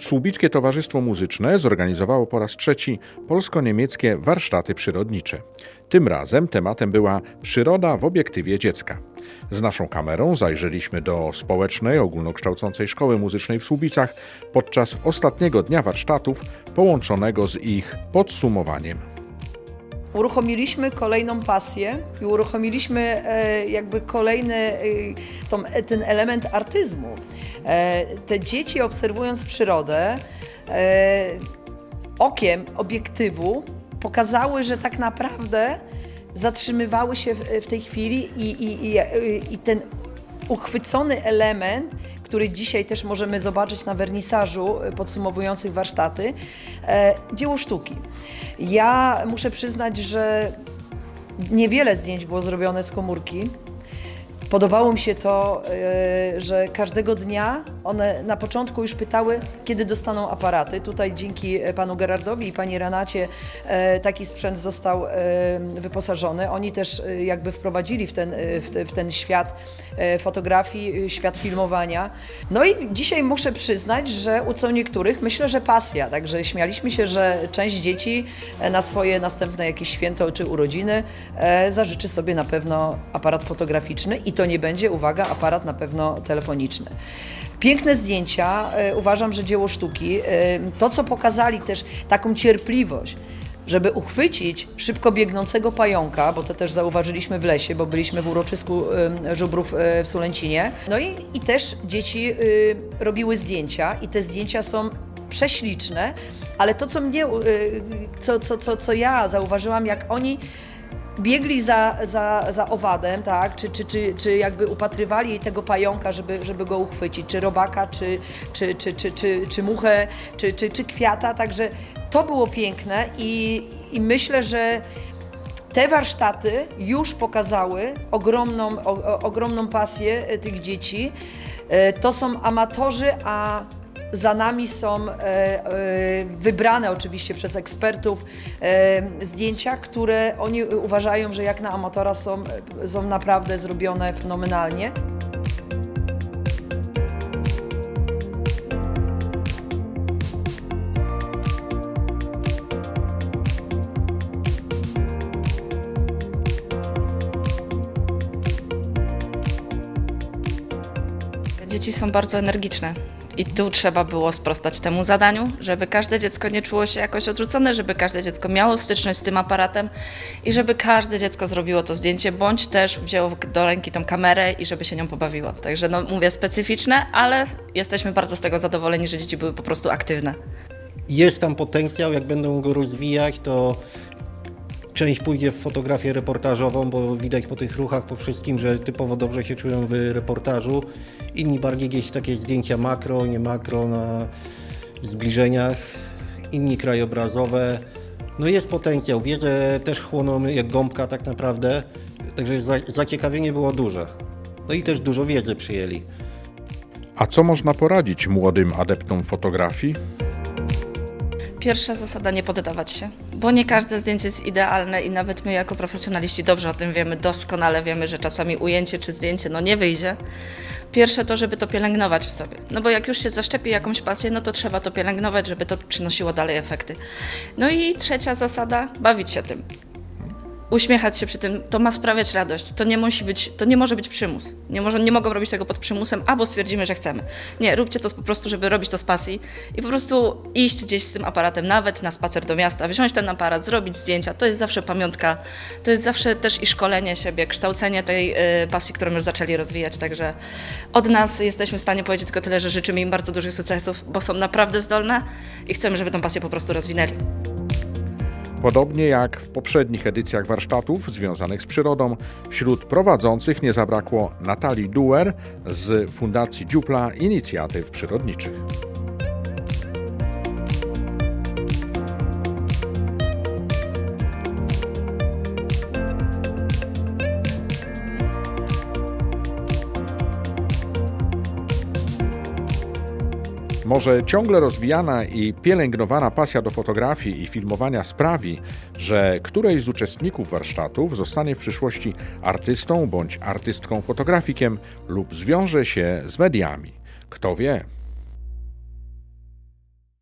Słubickie Towarzystwo Muzyczne zorganizowało po raz trzeci polsko-niemieckie warsztaty przyrodnicze. Tym razem tematem była przyroda w obiektywie dziecka. Z naszą kamerą zajrzeliśmy do społecznej ogólnokształcącej szkoły muzycznej w Słubicach podczas ostatniego dnia warsztatów połączonego z ich podsumowaniem. Uruchomiliśmy kolejną pasję i uruchomiliśmy e, jakby kolejny e, e, ten element artyzmu. Te dzieci obserwując przyrodę okiem obiektywu pokazały, że tak naprawdę zatrzymywały się w tej chwili i, i, i, i ten uchwycony element, który dzisiaj też możemy zobaczyć na wernisażu e, podsumowujących warsztaty, e, dzieło sztuki. Ja muszę przyznać, że niewiele zdjęć było zrobione z komórki. Podobało mi się to, e, że każdego dnia one na początku już pytały, kiedy dostaną aparaty. Tutaj dzięki e, panu Gerardowi i pani Renacie e, taki sprzęt został wyposażony. Oni też jakby wprowadzili w ten, w te, w ten świat fotografii, świat filmowania. No i dzisiaj muszę przyznać, że u co niektórych myślę, że pasja. Także śmialiśmy się, że część dzieci na swoje następne jakieś święto czy urodziny zażyczy sobie na pewno aparat fotograficzny i to nie będzie, uwaga, aparat na pewno telefoniczny. Piękne zdjęcia, e, uważam, że dzieło sztuki. E, To, co pokazali też, taką cierpliwość, żeby uchwycić szybko biegnącego pająka, bo to też zauważyliśmy w lesie, bo byliśmy w uroczysku żubrów e, w Sulęcinie. No i, i też dzieci robiły zdjęcia i te zdjęcia są prześliczne, ale to, co mnie, co, co, co, co ja zauważyłam, jak oni biegli za, za, za owadem, tak? czy, czy, czy, czy jakby upatrywali tego pająka, żeby, żeby go uchwycić, czy robaka, czy, czy, czy, czy, czy, czy muchę, czy, czy, czy kwiata, także to było piękne i, i myślę, że te warsztaty już pokazały ogromną, o, ogromną pasję e, tych dzieci. E, To są amatorzy, a za nami są e, e, wybrane oczywiście przez ekspertów e, zdjęcia, które oni uważają, że jak na amatora są, są naprawdę zrobione fenomenalnie. Dzieci są bardzo energiczne. I tu trzeba było sprostać temu zadaniu, żeby każde dziecko nie czuło się jakoś odrzucone, żeby każde dziecko miało styczność z tym aparatem i żeby każde dziecko zrobiło to zdjęcie, bądź też wzięło do ręki tą kamerę i żeby się nią pobawiło. Także no mówię specyficzne, ale jesteśmy bardzo z tego zadowoleni, że dzieci były po prostu aktywne. Jest tam potencjał, jak będą go rozwijać, to część pójdzie w fotografię reportażową, bo widać po tych ruchach, po wszystkim, że typowo dobrze się czują w reportażu. Inni bardziej gdzieś takie zdjęcia makro, nie makro na zbliżeniach, inni krajobrazowe. No jest potencjał, wiedzę też chłoną jak gąbka tak naprawdę, także za- zaciekawienie było duże. No i też dużo wiedzy przyjęli. A co można poradzić młodym adeptom fotografii? Pierwsza zasada nie poddawać się, bo nie każde zdjęcie jest idealne i nawet my jako profesjonaliści dobrze o tym wiemy, doskonale wiemy, że czasami ujęcie czy zdjęcie no nie wyjdzie. Pierwsze to, żeby to pielęgnować w sobie. No bo jak już się zaszczepi jakąś pasję, no to trzeba to pielęgnować, żeby to przynosiło dalej efekty. No i trzecia zasada, bawić się tym. Uśmiechać się przy tym, to ma sprawiać radość. To nie musi być, to nie może być przymus. Nie, może, nie mogą robić tego pod przymusem, albo stwierdzimy, że chcemy. Nie, róbcie to po prostu, żeby robić to z pasji i po prostu iść gdzieś z tym aparatem, nawet na spacer do miasta, wziąć ten aparat, zrobić zdjęcia. To jest zawsze pamiątka, to jest zawsze też i szkolenie siebie, kształcenie tej y, pasji, którą już zaczęli rozwijać. Także od nas jesteśmy w stanie powiedzieć tylko tyle, że życzymy im bardzo dużych sukcesów, bo są naprawdę zdolne i chcemy, żeby tą pasję po prostu rozwinęli. Podobnie jak w poprzednich edycjach warsztatów związanych z przyrodą, wśród prowadzących nie zabrakło Natalii Duer z Fundacji Dziupla Inicjatyw Przyrodniczych. Może ciągle rozwijana i pielęgnowana pasja do fotografii i filmowania sprawi, że któreś z uczestników warsztatów zostanie w przyszłości artystą bądź artystką fotografikiem lub zwiąże się z mediami. Kto wie?